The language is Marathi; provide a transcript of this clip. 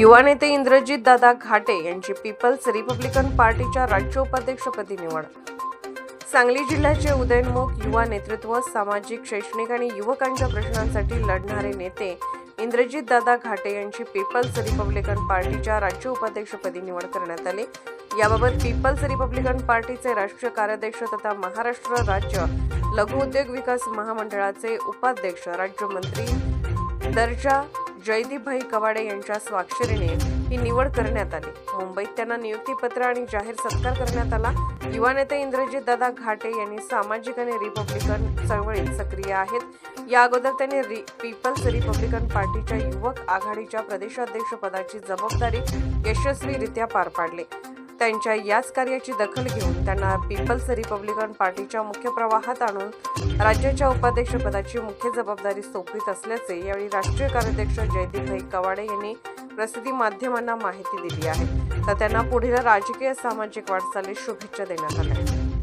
युवा नेते इंद्रजित दादा घाटे यांची पीपल्स रिपब्लिकन पार्टीच्या राज्य उपाध्यक्षपदी निवड. सांगली जिल्ह्याचे उदयनमुख युवा नेतृत्व सामाजिक शैक्षणिक आणि युवकांच्या प्रश्नांसाठी लढणारे नेते इंद्रजित दादा घाटे यांची पीपल्स रिपब्लिकन पार्टीच्या राज्य उपाध्यक्षपदी निवड करण्यात आली. याबाबत पीपल्स रिपब्लिकन पार्टीचे राष्ट्रीय कार्याध्यक्ष तथा महाराष्ट्र राज्य लघुउद्योग विकास महामंडळाचे उपाध्यक्ष राज्यमंत्री दर्जा जयदीपभाई कवाडे यांच्या स्वाक्षरीने ही निवड करण्यात आली. मुंबईत त्यांना नियुक्तीपत्र आणि जाहीर सत्कार करण्यात आला. युवा नेते इंद्रजित दादा घाटे यांनी सामाजिक आणि रिपब्लिकन चळवळीत सक्रिय आहेत. या अगोदर त्यांनी रि पीपल्स रिपब्लिकन पार्टीच्या युवक आघाडीच्या प्रदेशाध्यक्षपदाची जबाबदारी यशस्वीरित्या पार पाडली. त्यांच्या याच कार्याची दखल घेऊन त्यांना पीपल्स रिपब्लिकन पार्टीच्या मुख्य प्रवाहात आणून राज्याच्या उपाध्यक्षपदाची मुख्य जबाबदारी सोपवित असल्याचे यावेळी राष्ट्रीय कार्याध्यक्ष जयदीपभाई कवाडे यांनी प्रसिद्धी माध्यमांना माहिती दिली आहे. तर त्यांना पुढील राजकीय सामाजिक वाटचालीस शुभेच्छा देण्यात आल्या